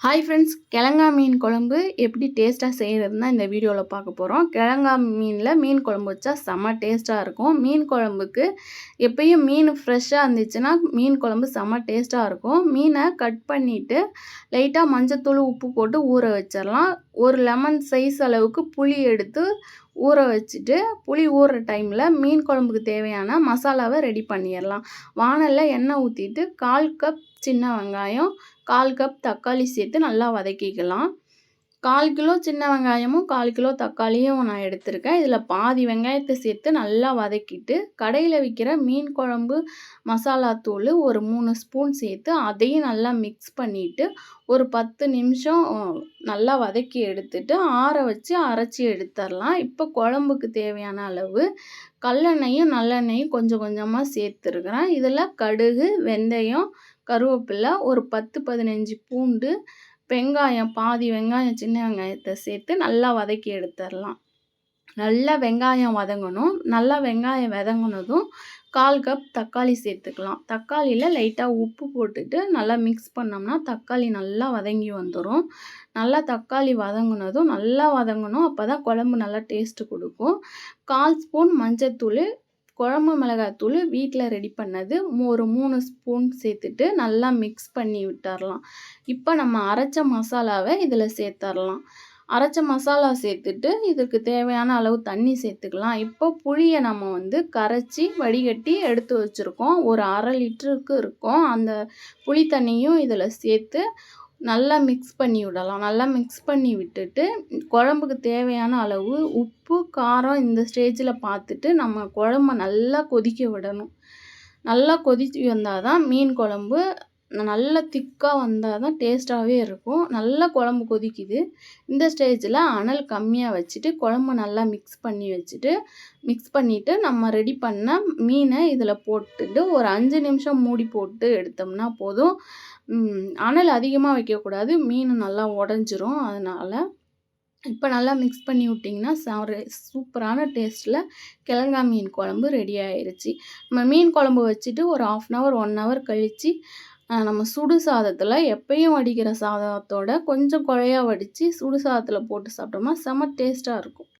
Hi friends கிழங்கா மீன் குழம்பு எப்படி டேஸ்ட்டாக செய்கிறதுனா தான் இந்த வீடியோவில் பார்க்க போகிறோம் கிழங்கா மீனில் மீன் குழம்பு வச்சா செம்ம டேஸ்ட்டாக இருக்கும். மீன் குழம்புக்கு எப்பயும் மீன் ஃப்ரெஷ்ஷாக இருந்துச்சுன்னா மீன் குழம்பு செம்ம டேஸ்ட்டாக இருக்கும். மீனை கட் பண்ணிவிட்டு லைட்டாக மஞ்சத்தூள் உப்பு போட்டு ஊற வச்சிடலாம். ஒரு லெமன் சைஸ் அளவுக்கு புளி எடுத்து ஊற வச்சுட்டு புளி ஊறுற டைமில் மீன் குழம்புக்கு தேவையான மசாலாவை ரெடி பண்ணிடலாம். வானலில் எண்ணெய் ஊற்றிட்டு கால் கப் சின்ன வெங்காயம் கால் கப் தக்காளி சேர்த்து நல்லா வதக்கிக்கலாம். கால் கிலோ சின்ன வெங்காயமும் கால் கிலோ தக்காளியும் நான் எடுத்திருக்கேன். இதில் பாதி வெங்காயத்தை சேர்த்து நல்லா வதக்கிட்டு கடையில் விற்கிற மீன் குழம்பு மசாலா தூள் ஒரு மூணு ஸ்பூன் சேர்த்து அதையும் நல்லா மிக்ஸ் பண்ணிவிட்டு ஒரு பத்து நிமிஷம் நல்லா வதக்கி எடுத்துட்டு ஆற வச்சு அரைச்சி எடுத்துடலாம். இப்போ குழம்புக்கு தேவையான அளவு கல்லெண்ணெயும் நல்லெண்ணெயும் கொஞ்சம் கொஞ்சமாக சேர்த்துருக்குறேன். இதில் கடுகு வெந்தயம் கருவேப்பிலை ஒரு பத்து பதினஞ்சு பூண்டு வெங்காயம் பாதி வெங்காயம் சின்ன வெங்காயத்தை சேர்த்து நல்லா வதக்கி எடுத்துடலாம். நல்லா வெங்காயம் வதங்கணும். நல்லா வெங்காயம் வதங்கினதும் கால் கப் தக்காளி சேர்த்துக்கலாம். தக்காளியில் லைட்டாக உப்பு போட்டுட்டு நல்லா மிக்ஸ் பண்ணோம்னா தக்காளி நல்லா வதங்கி வந்துடும் நல்லா தக்காளி வதங்கினதும் நல்லா வதங்கணும். அப்போ தான் குழம்பு நல்லா டேஸ்ட்டு கொடுக்கும். கால் ஸ்பூன் மஞ்சத்தூள் குழம்பு மிளகாத்தூள் வீட்டில் ரெடி பண்ணது. ஒரு மூணு ஸ்பூன் சேர்த்துட்டு நல்லா மிக்ஸ் பண்ணி விட்டுறலாம். இப்போ நம்ம அரைச்ச மசாலாவை இதில் சேர்த்துடலாம் அரைச்ச மசாலா சேர்த்துட்டு இதுக்கு தேவையான அளவு தண்ணி சேர்த்துக்கலாம். இப்போ புளியை நம்ம வந்து கரைச்சி வடிகட்டி எடுத்து வச்சுருக்கோம். ஒரு அரை லிட்டருக்கு இருக்கும். அந்த புளி தண்ணியும் இதில் சேர்த்து நல்லா மிக்ஸ் பண்ணி விடலாம். நல்லா மிக்ஸ் பண்ணி விட்டுட்டு குழம்புக்கு தேவையான அளவு உப்பு காரம் இந்த ஸ்டேஜில் பார்த்துட்டு நம்ம குழம்ப நல்லா கொதிக்க விடணும். நல்லா கொதிச்சு வந்தால் தான் மீன் குழம்பு நல்லா திக்காக வந்தால் தான் டேஸ்ட்டாகவே இருக்கும். நல்லா குழம்பு கொதிக்குது. இந்த ஸ்டேஜில் அனல் கம்மியாக வச்சுட்டு குழம்பு நல்லா மிக்ஸ் பண்ணி வச்சுட்டு மிக்ஸ் பண்ணிவிட்டு நம்ம ரெடி பண்ண மீனை இதில் போட்டுட்டு ஒரு அஞ்சு நிமிஷம் மூடி போட்டு எடுத்தோம்னா போதும். அனல் அதிகமாக வைக்கக்கூடாது. மீன் நல்லா உடஞ்சிரும். அதனால் இப்போ நல்லா மிக்ஸ் பண்ணி விட்டிங்கன்னா சாரு சூப்பரான டேஸ்ட்டில் கிழங்கா மீன் குழம்பு ரெடி ஆயிடுச்சு நம்ம மீன் குழம்பு வச்சுட்டு ஒரு half an hour one hour கழித்து நம்ம சுடு சாதத்தில் எப்பயும் வடிக்கிற சாதத்தோட கொஞ்சம் குழையா வடித்து சுடு சாதத்தில் போட்டு சாப்பிட்டோம்னா செம்ம டேஸ்ட்டாக இருக்கும்.